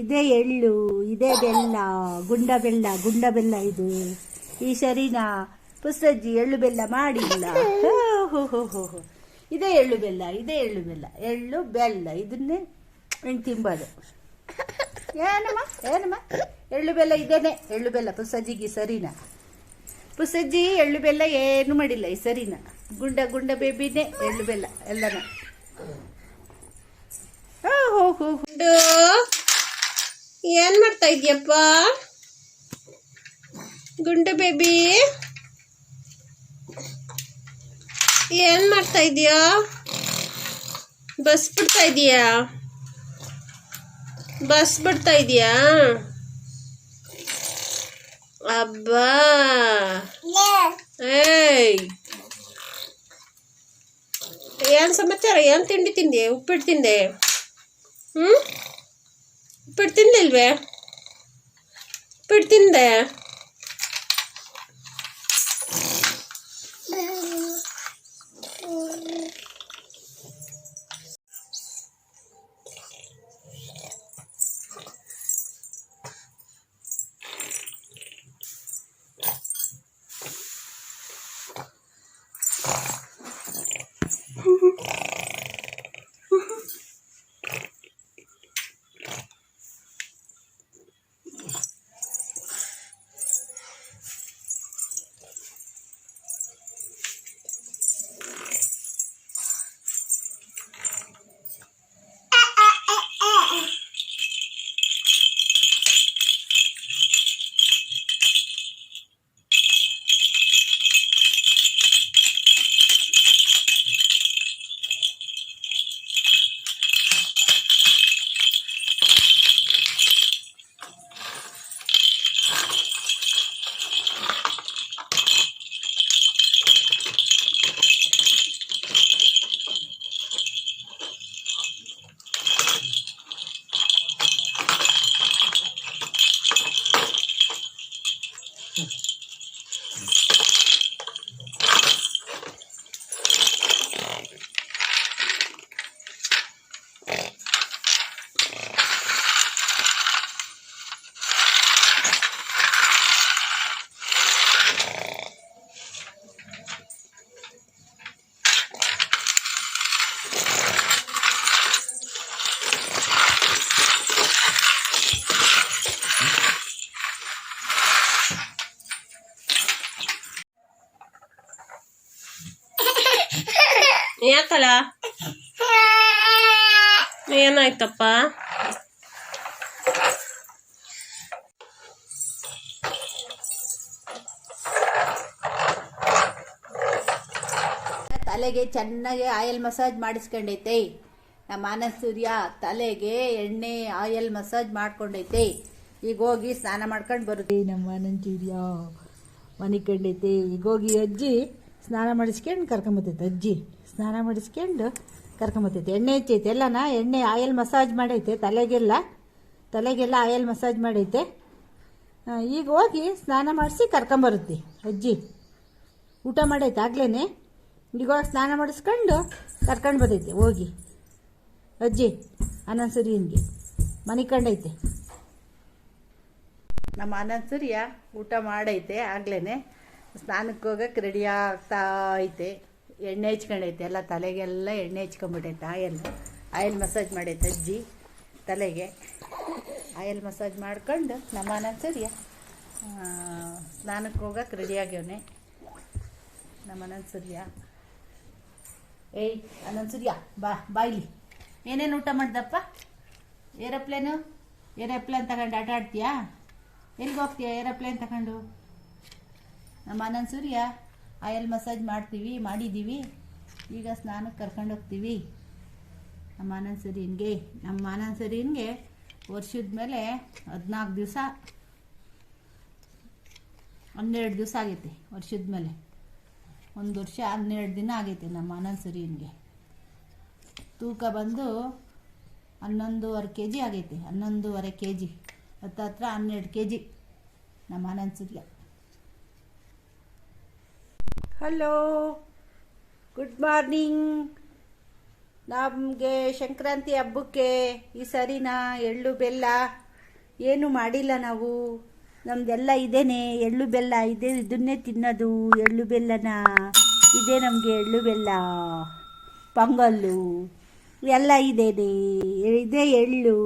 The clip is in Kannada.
ಇದೇ ಎಳ್ಳು, ಇದೆ ಬೆಲ್ಲ, ಗುಂಡ ಬೆಲ್ಲ ಗುಂಡ ಬೆಲ್ಲ ಇದು. ಈ ಸರಿನಾ ಪುಸ್ತಜ್ಜಿ ಎಳ್ಳು ಬೆಲ್ಲ ಮಾಡಿಲ್ಲ. ಹೋ ಹೋ ಹೋ ಹೋ. ಇದೇ ಎಳ್ಳು ಬೆಲ್ಲ, ಇದೆ ಎಳ್ಳು ಬೆಲ್ಲ ಎಳ್ಳು ಬೆಲ್ಲ. ಇದನ್ನೇ ತಿಂಬೋದು. ಏನಮ್ಮ ಏನಮ್ಮ? ಎಳ್ಳು ಬೆಲ್ಲ ಇದೇನೆ, ಎಳ್ಳು ಬೆಲ್ಲ ಪುಸ್ತಜ್ಜಿಗೆ ಸರಿನಾ ಪುಸ್ತಜ್ಜಿ ಎಳ್ಳು ಬೆಲ್ಲ ಏನು ಮಾಡಿಲ್ಲ ಈ ಸರಿನ ಗುಂಡ ಗುಂಡ ಬೇಬಿನೇ ಎಳ್ಳು ಬೆಲ್ಲ, ಎಲ್ಲನ. ಹೋ ಹೋ ಹೋ ಏನ್ ಮಾಡ್ತಾ ಇದ್ಯಪ್ಪ ಗುಂಡು ಬೇಬಿ ಏನ್ ಮಾಡ್ತಾ ಇದೀಯಾ ಬಸ್ ಬಿಡ್ತಾ ಇದೀಯಾ ಬಸ್ ಬಿಡ್ತಾ ಇದೀಯಾ ಅಬ್ಬಾ ಏಯ್ ಏನ್ ಸಮಾಚಾರ ಏನ್ ತಿಂಡಿ ತಿಂದೆ ಉಪ್ಪಿಟ್ಟು ತಿಂದೆ ಹ್ಞೂ ಉಪ್ಪಿಟ್ಟು ತಿಂದಿಲ್ವೇ ಯಾಕಲ್ಲ ಏನಾಯ್ತಪ್ಪ ತಲೆಗೆ ಚೆನ್ನಾಗಿ ಆಯಿಲ್ ಮಸಾಜ್ ಮಾಡಿಸ್ಕೊಂಡೈತೆ. ನಮ್ಮ ಆನಂದ್ ಸೂರ್ಯ ತಲೆಗೆ ಎಣ್ಣೆ ಆಯಿಲ್ ಮಸಾಜ್ ಮಾಡ್ಕೊಂಡೈತೆ. ಈಗ ಹೋಗಿ ಸ್ನಾನ ಮಾಡ್ಕೊಂಡು ಬರುತ್ತೆ. ನಮ್ಮ ಆನಂದ್ ಸೂರ್ಯ ಮನೆ ಕಂಡೈತೆ ಈಗ ಹೋಗಿ ಅಜ್ಜಿ ಸ್ನಾನ ಮಾಡಿಸ್ಕೊಂಡು ಕರ್ಕೊಂಬತ್ತೈತೆ ಅಜ್ಜಿ. ಸ್ನಾನ ಮಾಡಿಸ್ಕೊಂಡು ಕರ್ಕೊಂಬತ್ತೈತೆ ಎಣ್ಣೆ ಹೆಚ್ಚೈತೆ, ಎಲ್ಲನ? ಎಣ್ಣೆ ಆಯಿಲ್ ಮಸಾಜ್ ಮಾಡೈತೆ, ತಲೆಗೆಲ್ಲ. ತಲೆಗೆಲ್ಲ ಆಯಿಲ್ ಮಸಾಜ್ ಮಾಡೈತೆ. ಈಗ ಹೋಗಿ ಸ್ನಾನ ಮಾಡಿಸಿ ಕರ್ಕೊಂಬರುತ್ತೆ ಅಜ್ಜಿ. ಊಟ ಮಾಡೈತೆ ಆಗ್ಲೇ ಈಗ ಹೋಗಿ ಸ್ನಾನ ಮಾಡಿಸ್ಕೊಂಡು ಕರ್ಕೊಂಡು ಬರ್ತೈತೆ ಹೋಗಿ. ಅಜ್ಜಿ ಅನಂದಸುರಿ ಹಿಂಗೆ ಮನೆ ಕಂಡೈತೆ. ನಮ್ಮ ಆನಂದ್ ಸರಿಯ ಊಟ ಮಾಡೈತೆ ಆಗ್ಲೇ ಸ್ನಾನಕ್ಕೆ ಹೋಗಕ್ಕೆ ರೆಡಿ ಆಗ್ತಾ ಐತೆ. ಎಣ್ಣೆ ಹಚ್ಕೊಂಡೈತೆ, ಎಲ್ಲ ತಲೆಗೆಲ್ಲ ಎಣ್ಣೆ ಹಚ್ಕೊಂಡ್ಬಿಟ್ಟೈತೆ ಆಯಲ್. ಆಯಿಲ್ ಮಸಾಜ್ ಮಾಡೈತೆ ಅಜ್ಜಿ ತಲೆಗೆ. ಆಯಿಲ್ ಮಸಾಜ್ ಮಾಡ್ಕೊಂಡು ನಮ್ಮ ಅನನ್ಸೂರ್ಯ ಸ್ನಾನಕ್ಕೆ ಹೋಗಕ್ಕೆ ರೆಡಿ ಆಗ್ಯವನೆ. ನಮ್ಮ ಅನಂತ್ ಸೂರ್ಯ? ಏಯ್ ಅನನ್ಸೂರ್ಯ ಬಾ ಬಾಯ್ಲಿ ಏನೇನು ಊಟ ಮಾಡ್ದಪ್ಪ? ಏರೋಪ್ಲೇನು? ಏರೋಪ್ಲೇನ್ ತಗೊಂಡು ಆಟ ಆಡ್ತೀಯಾ? ಎಲ್ಲಿಗೆ ಹೋಗ್ತೀಯಾ ಏರೋಪ್ಲೇನ್ ತಗೊಂಡು? ನಮ್ಮ ಅನಂತ್ ಸೂರ್ಯ? ಆಯಲ್ ಮಸಾಜ್ ಮಾಡ್ತೀವಿ ಮಾಡಿದ್ದೀವಿ ಈಗ ಸ್ನಾನಕ್ಕೆ ಕರ್ಕೊಂಡು ಹೋಗ್ತೀವಿ. ನಮ್ಮ ಆನಂದ್ ಸೂರ್ಯನ್ಗೆ ನಮ್ಮ ಆನಂದ್ ಸೂರ್ಯನ್ಗೆ ವರ್ಷದ ಮೇಲೆ ಹದಿನಾಲ್ಕು ದಿವಸ, ಹನ್ನೆರಡು ದಿವಸ ಆಗೈತೆ ವರ್ಷದ ಮೇಲೆ. ಒಂದು ವರ್ಷ ಹನ್ನೆರಡು ದಿನ ಆಗೈತೆ ನಮ್ಮ ಆನಂದ್ ಸೂರ್ಯನ್ಗೆ ತೂಕ ಬಂದು ಹನ್ನೊಂದೂವರೆ ಕೆ ಜಿ ಆಗೈತೆ, ಹನ್ನೊಂದೂವರೆ ಕೆ ಜಿ ಹತ್ತತ್ರ ಹನ್ನೆರಡು ಕೆ ಜಿ ನಮ್ಮ ಆನಂದ್ಸರಿಗೆ ಹಲೋ ಗುಡ್ ಮಾರ್ನಿಂಗ್ ನಮಗೆ ಸಂಕ್ರಾಂತಿ ಹಬ್ಬಕ್ಕೆ ಈ ಸರಿನಾ ಎಳ್ಳು ಬೆಲ್ಲ ಏನು ಮಾಡಿಲ್ಲ ನಾವು. ನಮ್ದೆಲ್ಲ ಇದೇನೆ, ಎಳ್ಳು ಬೆಲ್ಲ ಇದೇ. ಇದನ್ನೇ ತಿನ್ನೋದು ಎಳ್ಳು ಬೆಲ್ಲನ. ಇದೇ ನಮಗೆ ಎಳ್ಳು ಬೆಲ್ಲ. ಪೊಂಗಲ್ಲು. ಎಲ್ಲ ಇದೇನೆ. ಇದೇ ಎಳ್ಳು.